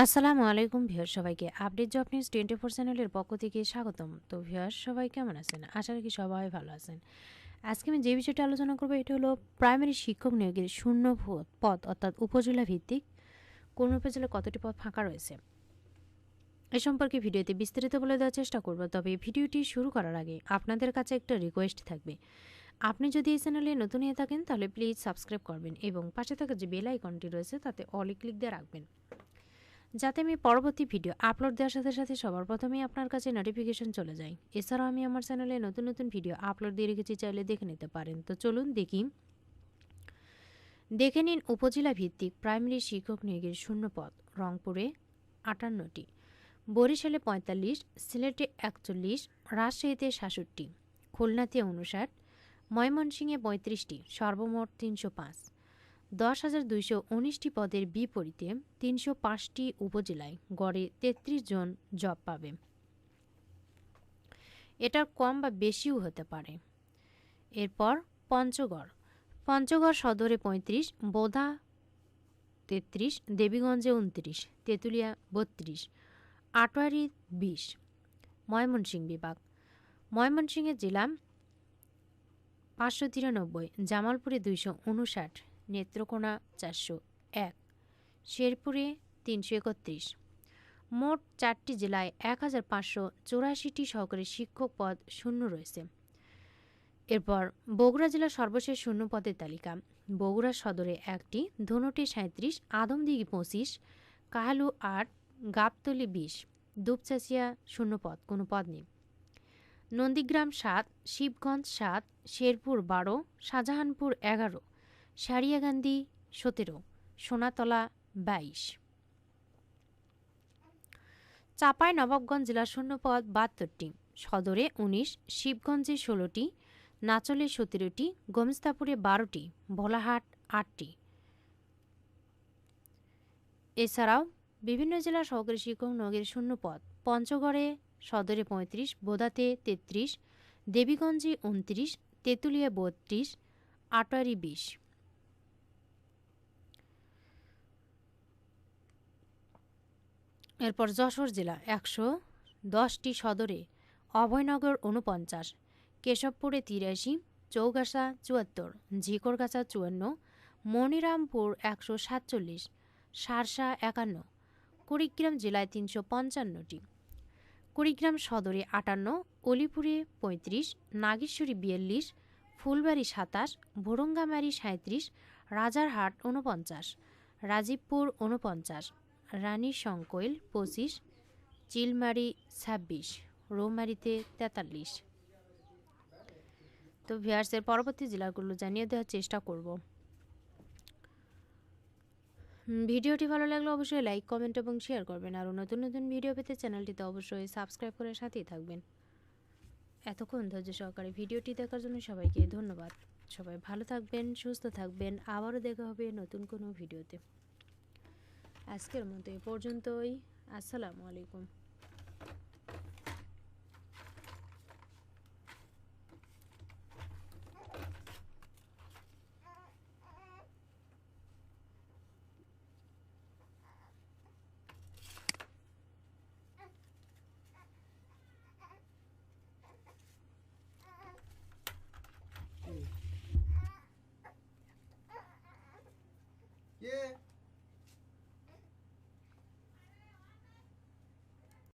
আসসালামু আলাইকুম ভিউয়ার সবাইকে। Update job news twenty four চ্যানেলের পক্ষ থেকে স্বাগতম। তো ভিউয়ার সবাই কেমন আছেন? আশা রাখি সবাই ভালো আছেন। আজকে আমি যে বিষয়টা আলোচনা করব, এটা হলো প্রাইমারি শিক্ষক নিয়োগের শূন্য পদ, অর্থাৎ উপজেলা ভিত্তিক। কোন উপজেলায় কতটি পদ ফাঁকা রয়েছে? এ সম্পর্কে ভিডিওতে বিস্তারিত বলে দেওয়ার চেষ্টা করব, তবে ভিডিওটি শুরু করার আগে আপনাদের কাছে একটা রিকোয়েস্ট থাকবে। আপনি যদি এই চ্যানেলে নতুন হয়ে থাকেন, তাহলে প্লিজ সাবস্ক্রাইব করবেন এবং পাশে থাকা যে বেল আইকনটি রয়েছে, তাতে অলি ক্লিক দিয়ে রাখবেন। যাতে আমি পরবর্তী ভিডিও আপলোড দেওয়ার সাথে সাথে সবার প্রথমেই আপনার কাছে নোটিফিকেশন চলে যায়। এছাড়াও আমি আমার চ্যানেলে নতুন নতুন ভিডিও আপলোড দিয়ে রেখেছি, চাইলে দেখে নিতে পারেন। তো চলুন দেখি। দেখে নিন উপজেলা ভিত্তিক প্রাইমারি শিক্ষক নিয়োগের শূন্য পদ রংপুরে আটান্নটি, বরিশালে পঁয়তাল্লিশ, সিলেটে একচল্লিশ, রাজশাহীতে সাতষট্টি, খুলনাতে উনষাট ময়মনসিংহে পঁয়ত্রিশটি, সর্বমোট তিনশো পাঁচ। দশ হাজার দুইশো উনিশটি পদের বিপরীতে তিনশো পাঁচটি উপজেলায় গড়ে তেত্রিশ জন জব পাবে। এটার কম বা বেশিও হতে পারে। এরপর পঞ্চগড়। পঞ্চগড় সদরে পঁয়ত্রিশ, বোধা তেত্রিশ, দেবীগঞ্জে উনত্রিশ, তেঁতুলিয়া বত্রিশ, আটোয়ারি বিশ, ময়মনসিংহ বিভাগ। ময়মনসিংহের জেলা পাঁচশো তিরানব্বই, জামালপুরে দুইশো উনষাট নেত্রকোনা চারশো এক। শেরপুরে তিনশো একত্রিশ। মোট চারটি জেলায় এক হাজার পাঁচশো চৌরাশিটি সহকারী শিক্ষক পদ শূন্য রয়েছে। এরপর বগুড়া জেলার সর্বশেষ শূন্য পদের তালিকা। বগুড়া সদরে একটি, ধনুটি সাঁত্রিশ আদমদিঘি পঁচিশ, কাহালু আট, গাবতলি বিশ, দুপচাচিয়া শূন্য পদ, কোনো পদ নেই। নন্দীগ্রাম সাত, শিবগঞ্জ সাত, শেরপুর বারো, শাহজাহানপুর এগারো সারিয়াগান্ধী সতেরো, সোনাতলা বাইশ। চাপাই নবাবগঞ্জ জেলার শূন্যপদ বাহাত্তরটি, সদরে উনিশ, শিবগঞ্জে ষোলোটি, নাচলে সতেরোটি গোমস্তাপুরে বারোটি, ভোলাহাট আটটি। এছাড়াও বিভিন্ন জেলার সহকারী শিক্ষক নগের শূন্যপদ, পঞ্চগড়ে সদরে পঁয়ত্রিশ, বোদাতে তেত্রিশ, দেবীগঞ্জে উনত্রিশ, তেঁতুলিয়া বত্রিশ আটোয়ারি বিশ। এরপর যশোর জেলা একশো দশটি সদরে অভয়নগর উনপঞ্চাশ কেশবপুরে তিরাশি, চৌগাছা চুয়াত্তর, ঝিকরগাছা চুয়ান্ন, মনিরামপুর একশো সাতচল্লিশ, সারসা একান্ন, কুড়িগ্রাম জেলায় তিনশো পঞ্চান্নটি। কুড়িগ্রাম সদরে আটান্ন, অলিপুরে পঁয়ত্রিশ, নাগেশ্বরী বিয়াল্লিশ, ফুলবাড়ি সাতাশ, ভোরঙ্গামারি সাঁত্রিশ রাজারহাট উনপঞ্চাশ রাজীবপুর উনপঞ্চাশ রানী শঙ্কৈল পঁচিশ, চিলমারি ছাব্বিশ, রৌমারিতে তেতাল্লিশ। তো ভিয়ার্সের পরবর্তী জেলাগুলো জানিয়ে দেওয়ার চেষ্টা করব। ভিডিওটি ভালো লাগলে অবশ্যই লাইক, কমেন্ট এবং শেয়ার করবেন। আর নতুন নতুন ভিডিও পেতে চ্যানেলটিতে অবশ্যই সাবস্ক্রাইব করে সাথেই থাকবেন। এতক্ষণ ধৈর্য সহকারে ভিডিওটি দেখার জন্য সবাইকে ধন্যবাদ। সবাই ভালো থাকবেন, সুস্থ থাকবেন। আবারও দেখা হবে নতুন কোনো ভিডিওতে। Es que el monte por junto y a salamu alicum.